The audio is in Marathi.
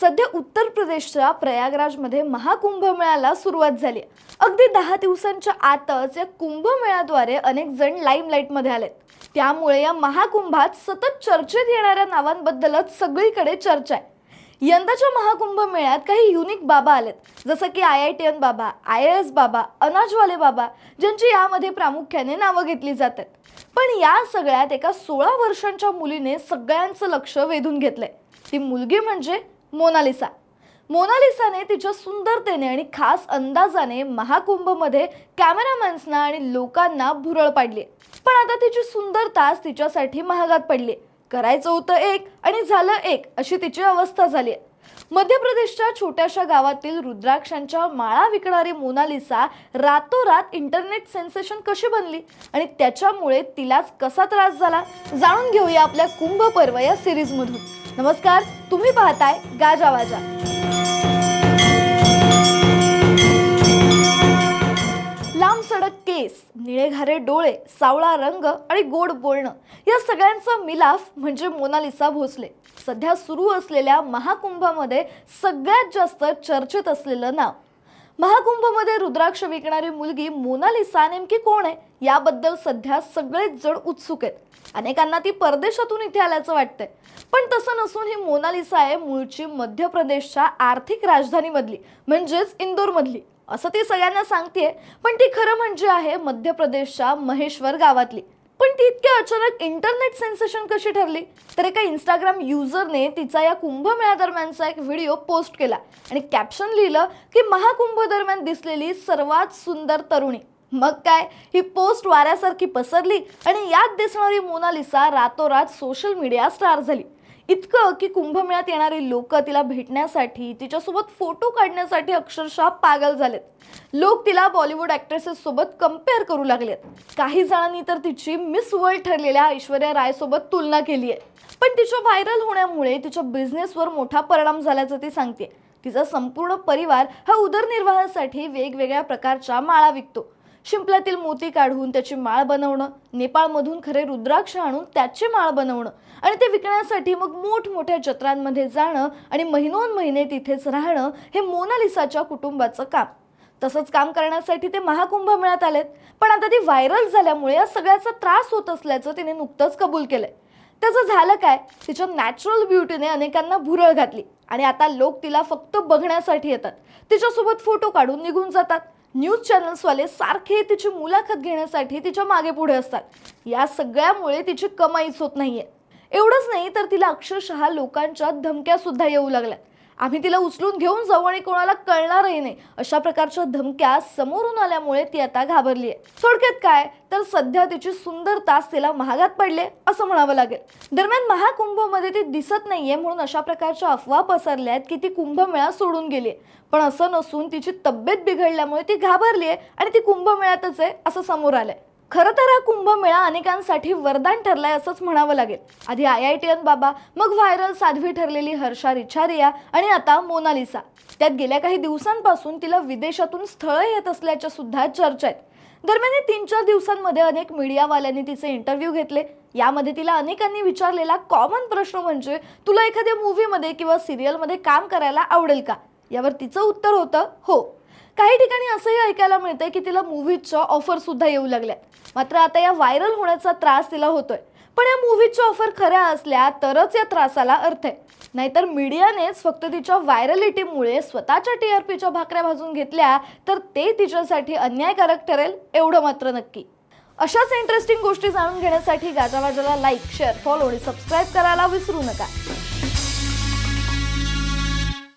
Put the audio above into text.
सध्या उत्तर प्रदेशच्या प्रयागराजमध्ये महाकुंभमेळ्याला सुरुवात झाली आहे. अगदी दहा दिवसांच्या आतच या कुंभमेळ्याद्वारे अनेक जण लाईमलाईटमध्ये आलेत. त्यामुळे या महाकुंभात सतत चर्चेत येणाऱ्या नावांबद्दलच सगळीकडे चर्चा आहे. यंदाच्या महाकुंभ मेळ्यात काही युनिक बाबा आलेत. जसं की आय आय टी एन बाबा आय एस बाबा अनाजवाले बाबा ज्यांची यामध्ये प्रामुख्याने नावं घेतली जातात. पण या सगळ्यात एका सोळा वर्षांच्या मुलीने सगळ्यांचं लक्ष वेधून घेतलंय. ती मुलगी म्हणजे मोनालिसा. मोनालिसाने तिच्या सुंदरतेने आणि खास अंदाजाने महाकुंभमध्ये कॅमेरामॅन्सना आणि लोकांना भुरळ पाडली. पण आता तिची सुंदरताच तिच्यासाठी महागात पडली. करायचं होतं एक आणि झालं एक अशी तिची अवस्था झाली. आहे मध्य प्रदेशच्या छोट्याशा गावातील रुद्राक्षांच्या माळा विकणारी मोनालिसा रातोरात इंटरनेट सेन्सेशन कशी बनली? आणि त्याच्यामुळे तिलाच कसा त्रास झाला? जाणून घेऊया आपल्या कुंभ पर्व या सिरीजमधून नमस्कार तुम्ही पाहताय गाजावाजा लांब सडक केस निळेघारे डोळे सावळा रंग आणि गोड बोलणं या सगळ्यांचा मिलाफ म्हणजे मोनालिसा भोसले. सध्या सुरू असलेल्या महाकुंभामध्ये सगळ्यात जास्त चर्चेत असलेलं नाव. महाकुंभमध्ये रुद्राक्ष विकणारी मुलगी मोनालिसा नेमकी कोण आहे? याबद्दल सध्या सगळेच जण उत्सुक आहेत. अनेकांना ती परदेशातून इथे आल्याचं वाटतंय. पण तसं नसून ही मोनालिसा आहे मूळची मध्य प्रदेशच्या आर्थिक राजधानीमधली म्हणजेच इंदोरमधली. असं ती सगळ्यांना सांगतेय पण ती खरं म्हणजे आहे मध्य प्रदेशच्या महेश्वर गावातली. ती इतकी अचानक इंटरनेट सेन्सेशन कशी ठरली? तर एका इंस्टाग्राम युजरने तिचा या कुंभमेळ्यादरम्यानचा एक व्हिडिओ पोस्ट केला. आणि कॅप्शन लिहिलं की महाकुंभ दरम्यान दिसलेली सर्वात सुंदर तरुणी. मग काय? ही पोस्ट वाऱ्यासारखी पसरली आणि यात दिसणारी मोनालिसा रातोरात सोशल मीडिया स्टार झाली. इतकं की कुंभमेळ्यात येणारी लोक तिला भेटण्यासाठी तिच्यासोबत फोटो काढण्यासाठी अक्षरशः पागल झालेत. लोक तिला बॉलिवूड ॲक्ट्रेसेस सोबत कंपेअर करू लागलेत. काही जणांनी तर तिची मिस वर्ल्ड ठरलेल्या ऐश्वर्या रायसोबत तुलना केली आहे पण तिच्या व्हायरल होण्यामुळे तिच्या बिझनेसवर मोठा परिणाम झाल्याचं ती सांगते तिचा संपूर्ण परिवार हा उदरनिर्वाहासाठी वेगवेगळ्या प्रकारच्या माळा विकतो. शिंपल्यातील मोती काढून त्याची माळ बनवणं नेपाळमधून खरे रुद्राक्ष आणून त्याची माळ बनवणं आणि ते विकण्यासाठी मग मोठमोठ्या जत्रांमध्ये जाणं आणि महिनोन महिने तिथेच राहणं हे मोनालिसाच्या कुटुंबाचं काम. तसंच काम करण्यासाठी ते महाकुंभ मिळत आलेत. पण आता ती व्हायरल झाल्यामुळे या सगळ्याचा त्रास होत असल्याचं तिने नुकतंच कबूल केलंय. त्याचं झालं काय? तिच्या नॅचरल ब्युटीने अनेकांना भुरळ घातली आणि आता लोक तिला फक्त बघण्यासाठी येतात. तिच्यासोबत फोटो काढून निघून जातात. न्यूज चॅनल्सवाले सारखे तिची मुलाखत घेण्यासाठी तिच्यामागे पुढे असतात. या सगळ्यामुळे तिची कमाईच होत नाहीये. एवढंच नाही तर तिला अक्षरशः लोकांच्या धमक्या सुद्धा येऊ लागल्या आम्ही तिला उचलून घेऊन जाऊ आणि कोणाला कळणारही नाही. अशा प्रकारच्या धमक्या समोरून आल्यामुळे ती आता घाबरली आहे थोडक्यात काय? तर सध्या तिची सुंदर तास तिला महागात पडले असं म्हणावं लागेल. दरम्यान महाकुंभमध्ये ती दिसत नाहीये म्हणून अशा प्रकारच्या अफवा पसरल्या आहेत की ती कुंभमेळा सोडून गेली पण असं नसून तिची तब्येत बिघडल्यामुळे ती घाबरली आहे आणि ती कुंभमेळ्यातच आहे असं समोर आलंय. खरं तर हा कुंभमेळा अनेकांसाठी वरदान ठरलाय असंच म्हणावं लागेल. आधी आय आय टी एन बाबा मग व्हायरल साध्वी ठरलेली हर्षा रिछारिया आणि आता मोनालिसा. त्यात गेल्या काही दिवसांपासून तिला विदेशातून स्थळं येत असल्याच्या सुद्धा चर्चा आहेत. दरम्यान या तीन चार दिवसांमध्ये अनेक मीडियावाल्यांनी तिचे इंटरव्ह्यू घेतले. यामध्ये तिला अनेकांनी विचारलेला कॉमन प्रश्न म्हणजे तुला एखाद्या मूवीमध्ये किंवा सिरियलमध्ये काम करायला आवडेल का? यावर तिचं उत्तर होतं हो. काही ठिकाणी असंही ऐकायला मिळतंय की तिला मूव्हीजच्या ऑफर सुद्धा येऊ लागल्यात. मात्र आता या व्हायरल होण्याचा त्रास तिला होतोय. पण या मूव्हीजच्या ऑफर खऱ्या असल्या तरच या त्रासाला अर्थ आहे. नाहीतर मीडियानेच फक्त तिच्या व्हायरलिटीमुळे स्वतःच्या टी आर पीच्या भाकऱ्या भाजून घेतल्या तर ते तिच्यासाठी अन्यायकारक ठरेल एवढं मात्र नक्की. अशाच इंटरेस्टिंग गोष्टी जाणून घेण्यासाठी गाजावाजाला लाईक शेअर फॉलो आणि सबस्क्राईब करायला विसरू नका.